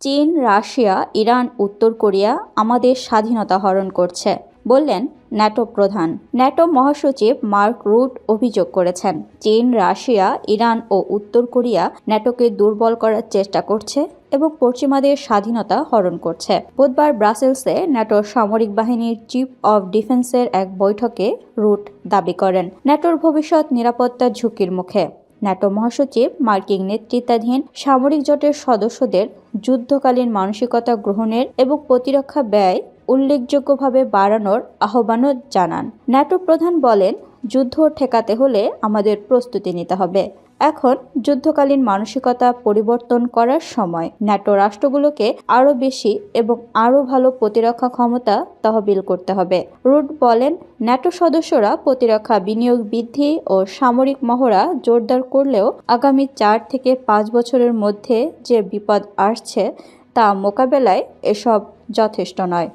চীন, Russia, Iran, উত্তর Korea আমাদের স্বাধীনতা হরণ করছে, বললেন ন্যাটো প্রধান। ন্যাটো মহাসচিব মার্ক রুট অভিযোগ করেছেন, চীন, রাশিয়া, ইরান ও উত্তর কোরিয়া ন্যাটোকে দুর্বল করার চেষ্টা করছে এবং পশ্চিমাদের স্বাধীনতা হরণ করছে। বুধবার ব্রাসেলসে ন্যাটোর সামরিক বাহিনীর চিফ অব ডিফেন্সের এক বৈঠকে রুট দাবি করেন। ন্যাটোর ভবিষ্যৎ নিরাপত্তা ঝুঁকির মুখে ন্যাটো মহাসচিব, মার্কিন নেতৃত্বাধীন সামরিক জোটের সদস্যদের যুদ্ধকালীন মানসিকতা গ্রহণের এবং প্রতিরক্ষা ব্যয় উল্লেখযোগ্যভাবে বাড়ানোর আহ্বানও জানান। ন্যাটো প্রধান বলেন যুদ্ধ ঠেকাতে হলে আমাদের প্রস্তুতি নিতে হবে। এখন যুদ্ধকালীন মানসিকতা পরিবর্তন করার সময় ন্যাটো রাষ্ট্রগুলোকে আরও বেশি এবং আরও ভালো প্রতিরক্ষা ক্ষমতা তহবিল করতে হবে। রুট বলেন, ন্যাটো সদস্যরা প্রতিরক্ষা বিনিয়োগ বৃদ্ধি ও সামরিক মহড়া জোরদার করলেও আগামী চার থেকে পাঁচ বছরের মধ্যে যে বিপদ আসছে তা মোকাবেলায় এসব যথেষ্ট নয়।